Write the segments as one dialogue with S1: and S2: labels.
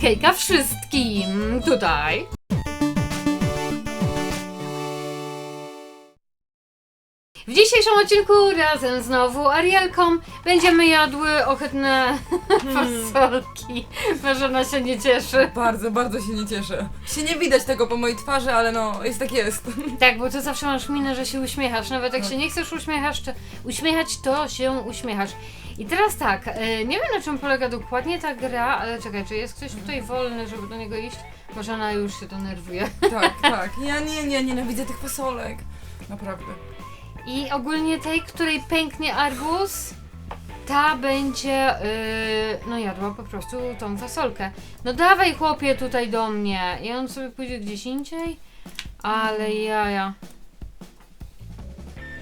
S1: Hejka wszystkim! Tutaj. W dzisiejszym odcinku razem znowu Arielką będziemy jadły ohydne fasolki. Marzena się nie cieszy.
S2: Bardzo, bardzo się nie cieszę. Się nie widać tego po mojej twarzy, ale no, jest tak jest.
S1: Tak, bo ty zawsze masz minę, że się uśmiechasz. Nawet jak
S2: Tak.
S1: się nie chcesz uśmiechać, to uśmiechać, to się uśmiechasz. I teraz tak, e, nie wiem na czym polega dokładnie ta gra, ale czekaj, czy jest ktoś tutaj wolny, żeby do niego iść? Marzena już się denerwuje.
S2: Tak, tak. Ja nie, nie, nienawidzę tych fasolek. Naprawdę.
S1: I ogólnie tej, której pęknie arbuz, ta będzie, yy, no jadła po prostu tą fasolkę. No dawaj chłopie tutaj do mnie. I on sobie pójdzie gdzieś indziej. Ale jaja.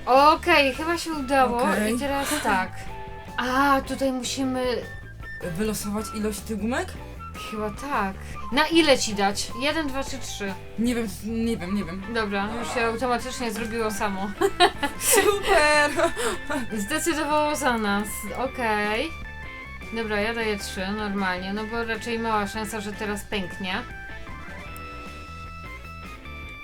S1: Okej, chyba się udało.
S2: Okej.
S1: I teraz tak. A, tutaj musimy...
S2: Wylosować ilość tych gumek?
S1: Chyba tak. Na ile ci dać? Jeden, dwa czy trzy?
S2: Nie wiem, nie wiem, nie wiem.
S1: Dobra, już się automatycznie zrobiło samo.
S2: Super!
S1: Zdecydowało za nas. Okej. Dobra, ja daję trzy normalnie, no bo raczej mała szansa, że teraz pęknie.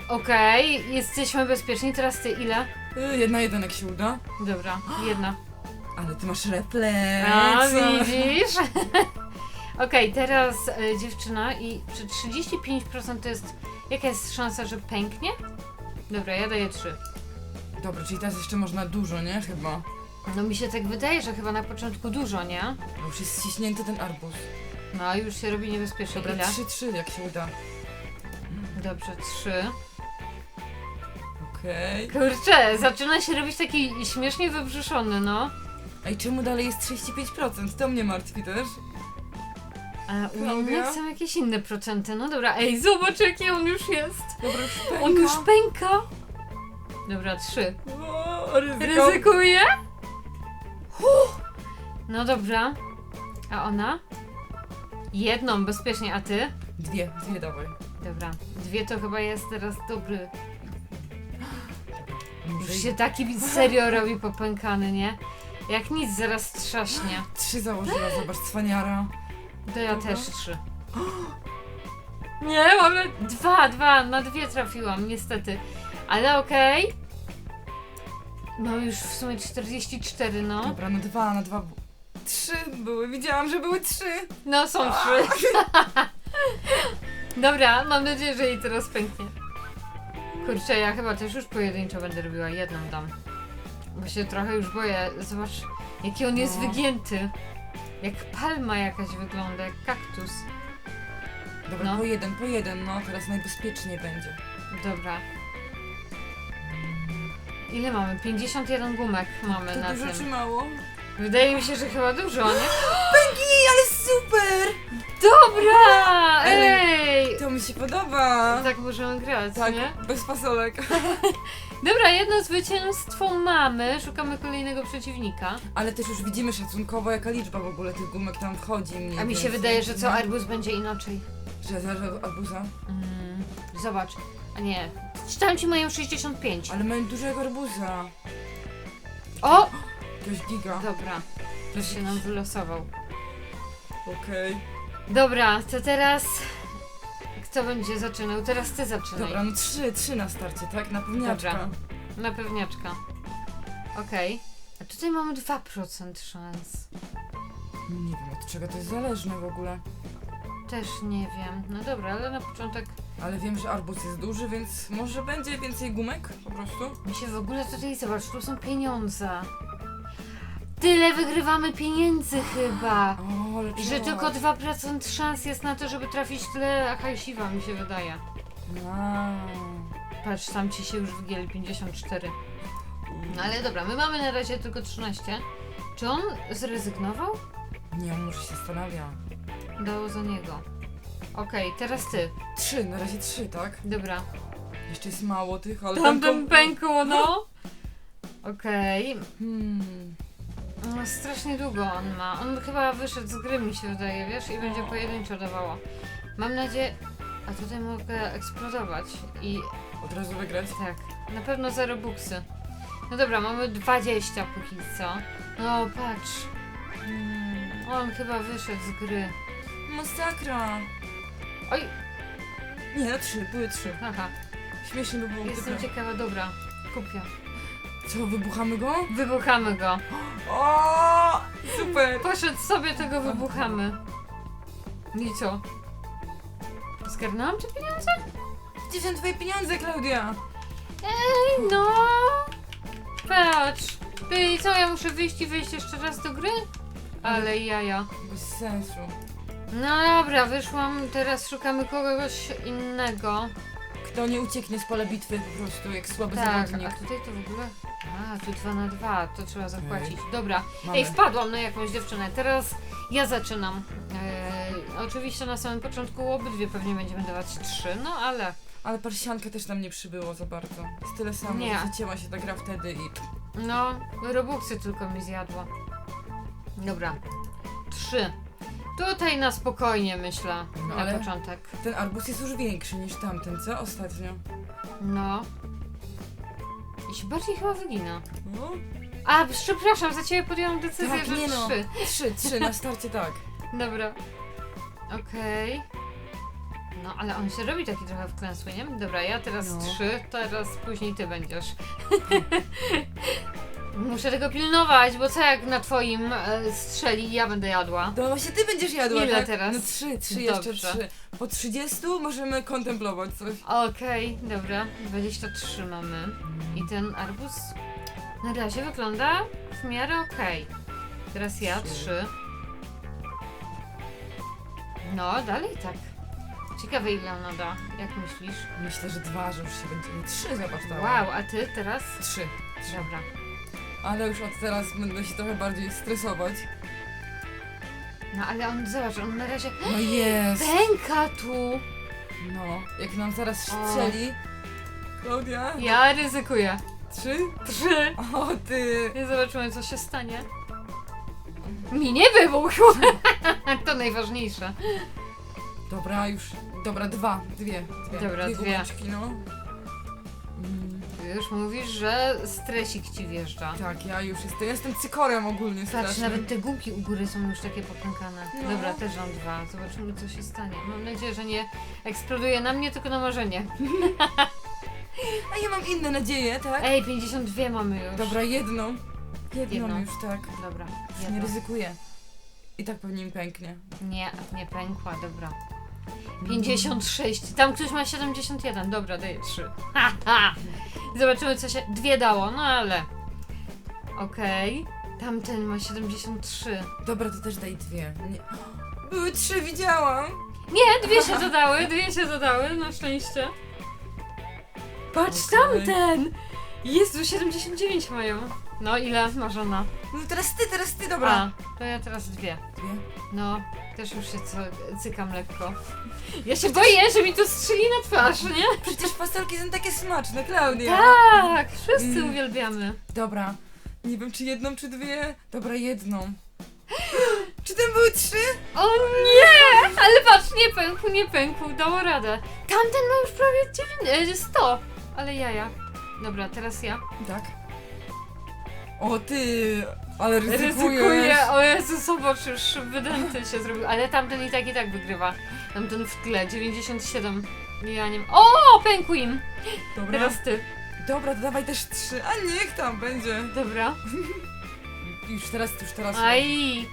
S1: Okej, jesteśmy bezpieczni. Teraz ty ile?
S2: Y, Jedna jeden jak się uda.
S1: Dobra, jedna.
S2: Ale ty masz refleks.
S1: A, widzisz? Okej, teraz e, dziewczyna i czy 35% to jest... Jaka jest szansa, że pęknie? Dobra, ja daję trzy.
S2: Dobra, czyli teraz jeszcze można dużo, nie? Chyba.
S1: No mi się tak wydaje, że chyba na początku dużo, nie?
S2: Bo już jest ściśnięty ten arbuz.
S1: No, już się robi niebezpiecznie.
S2: Dobra,
S1: Ile?
S2: 3-3 jak się uda.
S1: Dobrze, trzy.
S2: Okej.
S1: Kurczę, zaczyna się robić taki śmiesznie wybrzuszony, no.
S2: Ej, czemu dalej jest 35%? To mnie martwi też.
S1: A u
S2: Klaudia?
S1: innych są jakieś inne procenty. No dobra, ej, zobacz jaki on już jest.
S2: Dobra, już pęka.
S1: On już pęka. Dobra, trzy.
S2: O, ryzyko.
S1: Ryzykuje? Huh. No dobra. A ona? Jedną, bezpiecznie, a ty?
S2: Dwie, dwie dawaj.
S1: Dobra, dwie to chyba jest teraz dobry. Już się taki serio robi popękany, nie? Jak nic, zaraz trzaśnie.
S2: Trzy założyła, zobacz, cwaniara.
S1: To ja też trzy. Nie, mamy dwa, dwa, na dwie trafiłam, niestety. Ale okej. Mam już w sumie 44, no.
S2: Dobra, na dwa, na dwa. bu- Trzy były, widziałam, że były trzy.
S1: No, są trzy. Dobra, mam nadzieję, że jej teraz pęknie. Kurczę, ja chyba też już pojedynczo będę robiła, jedną dam. Bo się trochę już boję. Zobacz, jaki on jest
S2: No.
S1: wygięty. Jak palma jakaś wygląda, jak kaktus.
S2: Dobra,
S1: No.
S2: po jeden, po jeden, no teraz najbezpieczniej będzie.
S1: Dobra. Ile mamy? 51 gumek mamy
S2: To
S1: na
S2: dużo
S1: tym.
S2: czy mało?
S1: Wydaje mi się, że chyba dużo, nie?
S2: Ej, ale super! Podoba.
S1: Tak możemy grać,
S2: Tak,
S1: nie?
S2: bez fasolek.
S1: Dobra, jedno zwycięstwo mamy. Szukamy kolejnego przeciwnika.
S2: Ale też już widzimy szacunkowo, jaka liczba w ogóle tych gumek tam wchodzi. mniej
S1: A mi się
S2: więcej.
S1: wydaje, że co arbuz będzie inaczej.
S2: Że zależy od arbuza.
S1: Mm, zobacz. A nie. Tam ci mają 65.
S2: Ale mają dużego arbuza.
S1: O!
S2: Jakiegoś giga.
S1: Dobra. Już się nam wylosował.
S2: Okej.
S1: Dobra, to teraz... Kto będzie zaczynał? Teraz ty zaczynaj.
S2: Dobra, no trzy, trzy na starcie, tak? Na pewniaczka.
S1: Dobra. Na pewniaczka. Okej. A tutaj mamy 2% szans.
S2: Nie wiem od czego to jest zależne w ogóle.
S1: Też nie wiem. No dobra, ale na początek
S2: Ale wiem, że arbuz jest duży, więc może będzie więcej gumek po prostu.
S1: mi się w ogóle tutaj zobacz, tu są pieniądze. Tyle wygrywamy pieniędzy chyba.
S2: O, ale
S1: Że
S2: czułaś.
S1: tylko 2% szans jest na to, żeby trafić tyle hajsiwa, mi się wydaje.
S2: A.
S1: Patrz, tam ci się już wygięli 54. No ale dobra, my mamy na razie tylko 13. Czy on zrezygnował?
S2: Nie, on może się zastanawia.
S1: Dało za niego. Okej, teraz ty.
S2: Trzy, na razie trzy, tak?
S1: Dobra.
S2: Jeszcze jest mało tych, ale... Pęką-
S1: pękło, no. Okej.
S2: Hmm.
S1: No, strasznie długo on ma. On chyba wyszedł z gry, mi się wydaje, wiesz, i będzie pojedynczo dawało. Mam nadzieję... A tutaj mogę eksplodować i
S2: Od razu wygrać.
S1: tak, na pewno zero buksy. No dobra, mamy 20 póki co. No, patrz. Mm, on chyba wyszedł z gry.
S2: Masakra.
S1: Oj,
S2: Nie, no trzy, były trzy.
S1: haha.
S2: Śmiesznie by było.
S1: Jestem
S2: gdyby-
S1: ciekawa, dobra. Kupię.
S2: Co, wybuchamy go?
S1: Wybuchamy go.
S2: O, super!
S1: Poszedł sobie, tego wybuchamy. I co? Zgarnęłam te pieniądze?
S2: Gdzie są twoje pieniądze, Klaudia?
S1: Ej, no. Patrz. I co, ja muszę wyjść i wyjść jeszcze raz do gry? Ale jaja.
S2: Bez sensu.
S1: No dobra, wyszłam, teraz szukamy kogoś innego.
S2: Kto nie ucieknie z pola bitwy po prostu, jak słaby
S1: Tak, a
S2: zawodnik.
S1: tutaj to w ogóle... A, tu 2 na 2, to trzeba zapłacić. Dobra.
S2: Mamy.
S1: Ej, wpadłam na jakąś dziewczynę. Teraz ja zaczynam. Eee, oczywiście na samym początku obydwie pewnie będziemy dawać trzy, no ale...
S2: Ale parsianka też nam nie przybyło za bardzo. Jest tyle samo,
S1: Nie.
S2: zacięła się ta gra wtedy i...
S1: No, robuxy tylko mi zjadła. Dobra. Trzy. Tutaj na spokojnie myślę,
S2: No,
S1: na
S2: ale-
S1: początek.
S2: Ten arbuz jest już większy niż tamten, co? Ostatnio.
S1: No. I się bardziej chyba wygina.
S2: No.
S1: A, przepraszam, za ciebie podjęłam decyzję,
S2: Tak,
S1: że
S2: nie no.
S1: trzy.
S2: Trzy, trzy, na starcie tak.
S1: Dobra. Okej. No, ale on się robi taki trochę wklęsły, nie? Dobra, ja teraz
S2: No.
S1: trzy, teraz później ty będziesz. Muszę tego pilnować, bo co jak na twoim e, strzeli ja będę jadła?
S2: To właśnie ty będziesz jadła,
S1: Ile
S2: tak?
S1: teraz?
S2: No trzy, trzy, jeszcze
S1: Dobrze.
S2: trzy. Po 30 możemy kontemplować coś.
S1: Okej, dobra, 23 mamy. I ten arbuz na razie wygląda w miarę okej. Teraz ja,
S2: Trzy.
S1: No, dalej tak. Ciekawe ile ona da, jak myślisz?
S2: Myślę, że dwa, że już się będziemy. Trzy, zobacz tam.
S1: Wow, a ty teraz?
S2: Trzy.
S1: Dobra.
S2: Ale już od teraz będę się trochę bardziej stresować.
S1: No ale on, zobacz, on na razie
S2: No jest!
S1: pęka tu.
S2: No, jak nam zaraz
S1: O.
S2: strzeli. Klaudia?
S1: Ja ryzykuję.
S2: Trzy?
S1: Trzy.
S2: O ty!
S1: I zobaczymy, co się stanie. Mi nie wybuchł. to najważniejsze.
S2: Dobra, już. Dobra, dwa. Dwie. dwie.
S1: Dobra, dwie.
S2: gumeczki, no. Mm,
S1: już mówisz, że stresik ci wjeżdża.
S2: tak, ja już jestem. Jestem cykorem ogólnie
S1: Patrz, nawet te gumki u góry są już takie popękane.
S2: No.
S1: Dobra, też mam dwa. Zobaczymy, co się stanie. Mam nadzieję, że nie eksploduje na mnie, tylko na marzenie.
S2: A ja mam inne nadzieje, tak?
S1: Ej, 52 mamy już.
S2: Dobra, jedną. Jedną,
S1: Jedną.
S2: już, tak.
S1: Dobra.
S2: Już nie
S1: jedno.
S2: ryzykuję. I tak pewnie mi pęknie.
S1: Nie, nie pękła, dobra. 56. Tam ktoś ma 71. Dobra, daję 3. Ha, ha. Zobaczymy, co się. Dwie dało, no ale. Okej. Tamten ma 73.
S2: Dobra, to też daj dwie. Nie. Były trzy, widziałam.
S1: Nie, dwie się dodały, dwie się dodały, na szczęście. Patrz,
S2: Okej.
S1: tamten! Jezu, 79 mają. No, ile ma żona?
S2: No teraz ty, teraz ty, dobra.
S1: A, to ja teraz dwie.
S2: Dwie.
S1: No, też już się co- cykam lekko. Ja się boję, że mi to strzeli na twarz, nie?
S2: Przecież fasolki są takie smaczne, Klaudia.
S1: Tak, wszyscy
S2: Mm.
S1: uwielbiamy.
S2: Dobra. Nie wiem, czy jedną, czy dwie. Dobra, jedną. Czy tam były trzy?
S1: O nie! Ale patrz, nie pękł, nie pękł, dało radę. Tamten ma już prawie 9, e, 100. Ale jaja. Dobra, teraz ja.
S2: Tak. O ty, ale ryzykujesz.
S1: Ryzykuję. O Jezu, zobacz, już wydęty się zrobił. Ale tamten i tak i tak wygrywa. Tamten w tle, 97. Ja nie O, pękł im.
S2: Dobra.
S1: Teraz ty.
S2: Dobra, to dawaj też trzy. A niech tam będzie.
S1: Dobra.
S2: Już teraz, już teraz.
S1: Aj.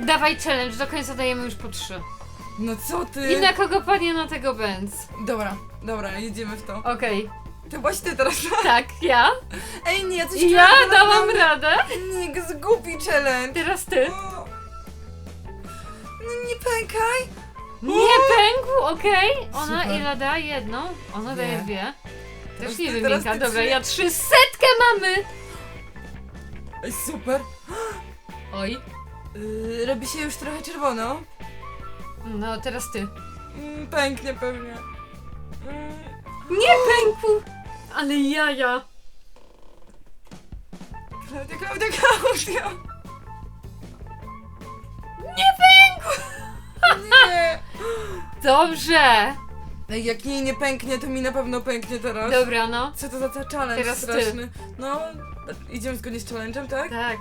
S1: Dawaj challenge, do końca dajemy już po trzy.
S2: No co ty?
S1: I na kogo padnie na tego bęc?
S2: Dobra, dobra, jedziemy w to.
S1: Okej,
S2: To właśnie teraz.
S1: tak, ja.
S2: Ej, nie, coś
S1: Ja dałam radę.
S2: Nie, zgubi challenge.
S1: Teraz ty.
S2: O. No nie pękaj.
S1: Nie pękł, okej. Ona
S2: Super.
S1: ile da? Jedną? Ona daje
S2: Dwie.
S1: dwie.
S2: Teraz
S1: Też nie
S2: ty,
S1: wiem,
S2: teraz
S1: Minka.
S2: ty
S1: Dobra,
S2: trzy.
S1: ja trzy setkę mamy.
S2: Ej, super.
S1: Oj.
S2: Yy, robi się już trochę czerwono.
S1: No, teraz ty.
S2: Mm, pęknie pewnie. Mm.
S1: Nie pękł. Ale jaja.
S2: Klaudia, Klaudia, Klaudia.
S1: Nie pękł.
S2: Nie.
S1: Dobrze.
S2: Ej, jak jej nie pęknie, to mi na pewno pęknie teraz.
S1: Dobra, no.
S2: Co to za za challenge
S1: Teraz ty.
S2: straszny? No, idziemy zgodnie z challenge'em, tak?
S1: Tak.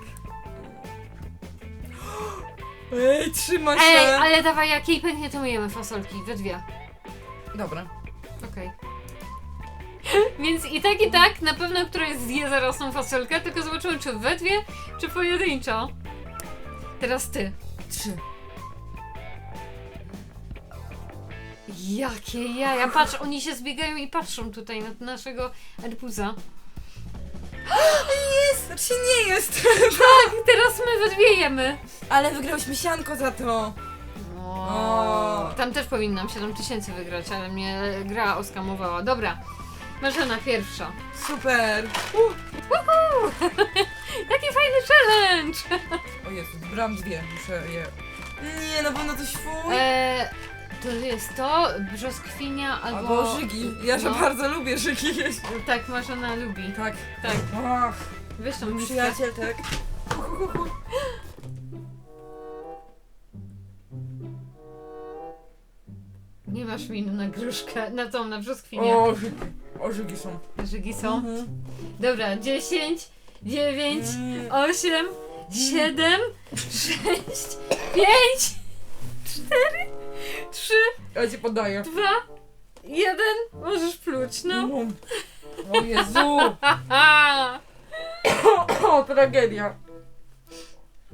S2: Ej, trzyma się!
S1: Ej, ale dawaj, jak jej pęknie, to myjemy fasolki. We dwie.
S2: Dobra.
S1: Okej. Więc i tak, i tak, na pewno któraś zje zaraz tą fasolkę, tylko zobaczymy, czy we dwie, czy pojedynczo. Teraz ty.
S2: Trzy.
S1: Jakie jaja, patrz, oni się zbiegają i patrzą tutaj na naszego arbuza.
S2: Jest! Znaczy nie jest!
S1: Tak, teraz my we dwie jemy.
S2: Ale wygrałyśmy sianko za to. O.
S1: Tam też powinnam 7 tysięcy wygrać, ale mnie gra oskamowała. Dobra, Marzena pierwsza.
S2: Super!
S1: Jaki fajny challenge!
S2: O Jezu, brałam dwie, muszę je... Nie, na pewno to świł.
S1: Eee, to jest to, brzoskwinia albo...
S2: Albo żygi. Ja że
S1: no.
S2: bardzo lubię żygi jeść.
S1: Tak, Marzena lubi.
S2: Tak.
S1: Tak,
S2: Ach,
S1: wiesz tą miskę.
S2: przyjaciel, tak.
S1: Nie masz min na gruszkę, na tą, na brzoskwinię.
S2: O, żygi. O, żygi są.
S1: Żygi są.
S2: Mhm.
S1: Dobra, 10, 9,
S2: Mm.
S1: 8, 7, 6, 5, 4, 3,
S2: Ja ci podaję.
S1: 2, 1. Możesz pluć, no.
S2: Mm. O Jezu!
S1: Aha!
S2: O, tragedia.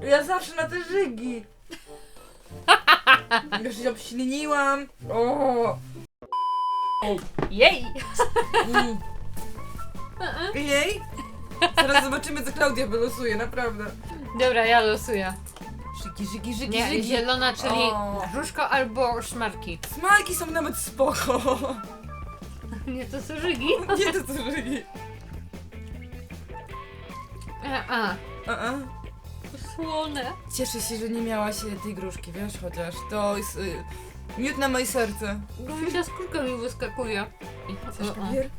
S2: Ja zawsze na te żygi. Już się obśliniłam. O!
S1: Jej!
S2: Mm. Jej? Zaraz zobaczymy, co Klaudia wylosuje, naprawdę.
S1: Dobra, ja losuję.
S2: Żygi, żygi, żygi,
S1: Nie,
S2: żygi.
S1: zielona, czyli
S2: O.
S1: albo szmarki.
S2: Smalki są nawet spoko.
S1: Nie, to są żygi.
S2: Nie to co żygi.
S1: A, a.
S2: A -a.
S1: słone.
S2: Cieszę się, że nie miałaś e, tej gruszki, wiesz, chociaż to jest y, miód na moje serce.
S1: Gumisia skórka mi wyskakuje.
S2: Chcesz papier?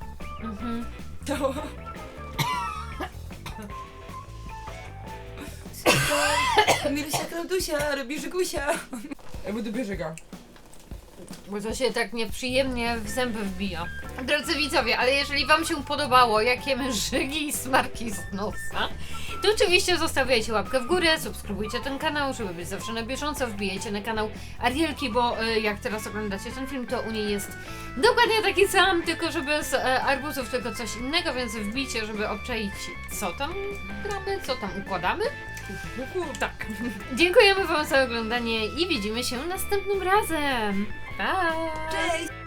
S1: Mhm.
S2: To... Milusia, Klaudusia, robi żygusia. Ja będę bierzega.
S1: Bo to się tak nieprzyjemnie w zęby wbija. Drodzy widzowie, ale jeżeli Wam się podobało, jak jemy żygi i smarki z nosa, to oczywiście zostawiajcie łapkę w górę, subskrybujcie ten kanał, żeby być zawsze na bieżąco, wbijajcie na kanał Arielki, bo y, jak teraz oglądacie ten film, to u niej jest dokładnie taki sam, tylko że bez e, arbuzów, tylko coś innego, więc wbijcie, żeby obczaić co tam gramy, co tam układamy. Tak. Dziękujemy Wam za oglądanie i widzimy się następnym razem. Pa!
S2: Cześć!